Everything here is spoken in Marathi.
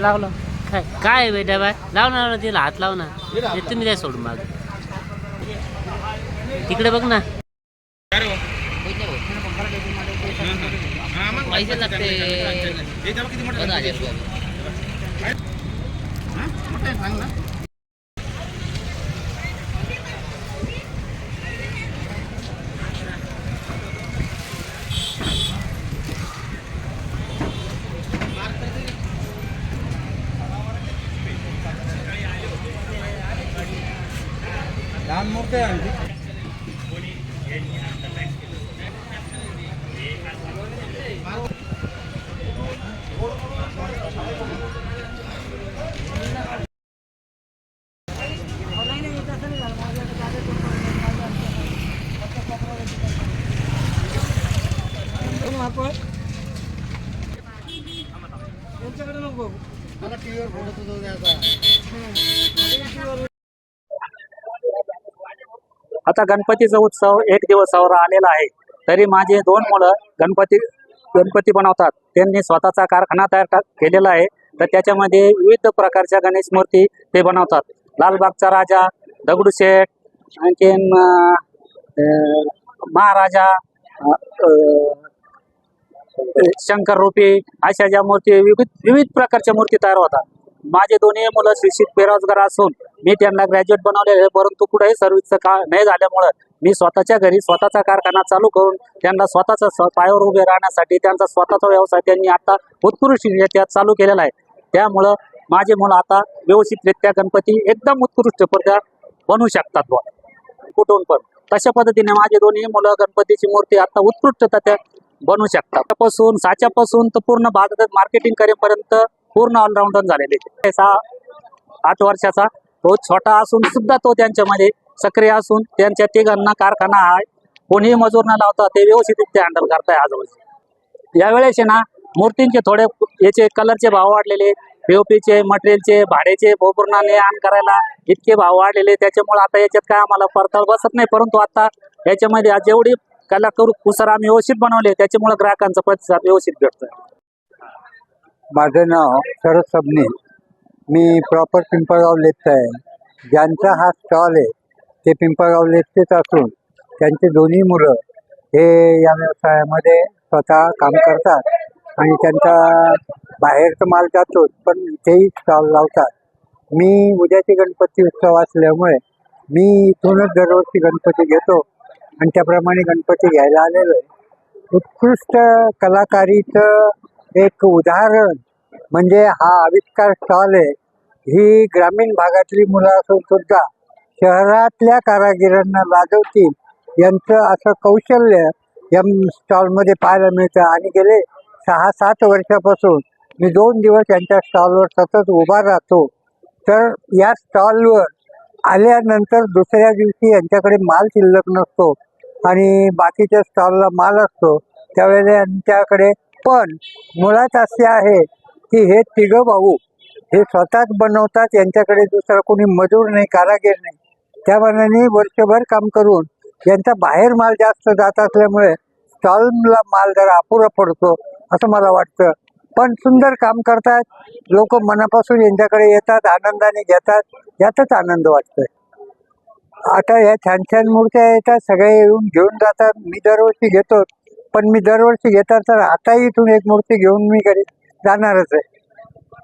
लाव लाव काय? काय आहे बेटा बाय? लाव ना ना तिला हात लाव ना हे तुम्ही काय सोडून माग? तिकडे बघ ना. पैसे लागते. लहान मूर्ती आहे मला टीव्हीवर फोटो तो द्यायचा आता गणपतीचा उत्सव एक दिवसावर आलेला आहे. तरी माझे दोन मुलं गणपती गणपती बनवतात. त्यांनी स्वतःचा कारखाना तयार केलेला आहे. तर त्याच्यामध्ये विविध प्रकारच्या गणेश मूर्ती ते बनवतात. लालबागचा राजा दगडूशेठ आणखीन महाराजा शंकर रूपी अशा ज्या मूर्ती विविध विविध प्रकारच्या मूर्ती तयार होतात. माझे दोन्ही मुलं शिक्षित बेरोजगार असून मी त्यांना ग्रॅज्युएट बनवलेले आहे परंतु कुठेही सर्व्हिसचं का नाही झाल्यामुळं मी स्वतःच्या घरी स्वतःचा कारखाना चालू करून त्यांना स्वतःचा स्व- पायावर उभे राहण्यासाठी त्यांचा स्वतःचा व्यवसाय त्यांनी आता उत्कृष्टरित्या चालू केलेला आहे. त्यामुळं माझे मुलं आता व्यवस्थितरित्या गणपती एकदम उत्कृष्ट उत्कृष्टरित्या बनवू शकतात बुवा. कुठून पण. तशा पद्धतीने माझे दोन्ही मुलं गणपतीची मूर्ती आता उत्कृष्टता त्या बनवू शकतात. पासून साच्यापासून तर पूर्ण भारतात मार्केटिंग करेपर्यंत पूर्ण ऑलराऊंडर झालेले सहा आठ वर्षाचा तो छोटा असून सुद्धा तो त्यांच्यामध्ये सक्रिय असून त्यांच्या तिघांना कारखाना आहे. कोणीही मजूर न लावता ते व्यवस्थितरित्या हँडल करताय आजवर यावेळेस ना मूर्तींचे थोडे याचे कलरचे भाव वाढलेले पीओपीचे मटेरियलचे भाड्याचे भोपूर्णाने आण करायला इतके भाव वाढलेले त्याच्यामुळे आता याच्यात काय आम्हाला परताळ बसत नाही. परंतु आता याच्यामध्ये आज जेवढी कला करू कुसर आम्ही व्यवस्थित बनवले त्याच्यामुळे ग्राहकांचा प्रतिसाद व्यवस्थित भेटतोय. माझं नाव शरद सबनीस मी प्रॉपर पिंपळगाव लेतचा आहे. ज्यांचा हा स्टॉल आहे ते पिंपळगाव लेतचेच असून त्यांचे दोन्ही मुलं हे या व्यवसायामध्ये स्वतः काम करतात आणि त्यांचा बाहेरचा माल जातोच पण तेही स्टॉल लावतात. मी उद्याचे गणपती उत्सव असल्यामुळे मी इथूनच दरवर्षी गणपती घेतो आणि त्याप्रमाणे गणपती घ्यायला आलेलो आहे. उत्कृष्ट कलाकारीचं एक उदाहरण म्हणजे हा आविष्कार स्टॉल आहे. ही ग्रामीण भागातली मुलं असून सुद्धा शहरातल्या कारागिरांना लाजवतील. यांचं असं कौशल्य या स्टॉलमध्ये पाहायला मिळतं. आणि गेले सहा सात वर्षापासून मी दोन दिवस यांच्या स्टॉलवर सतत उभा राहतो. तर या स्टॉलवर आल्यानंतर दुसऱ्या दिवशी यांच्याकडे माल शिल्लक नसतो आणि बाकीच्या स्टॉलला माल असतो. त्यावेळेला यांच्याकडे पण मुळात असे आहे की हे तिघं भाऊ हे स्वतःच बनवतात यांच्याकडे दुसरा कोणी मजूर नाही कारागीर नाही. त्या मनाने वर्षभर काम करून यांचा बाहेर माल जास्त जात असल्यामुळे स्टॉलला माल जरा अपुरा पडतो असं मला वाटतं. पण सुंदर काम करतात लोक मनापासून यांच्याकडे येतात आनंदाने घेतात यातच आनंद वाटतोय. आता या छान छान मूर्त्या येतात सगळे येऊन घेऊन जातात. मी दरवर्षी घेतो पण मी दरवर्षी घेतात तर आता इथून एक मूर्ती घेऊन मी घरी जाणारच आहे.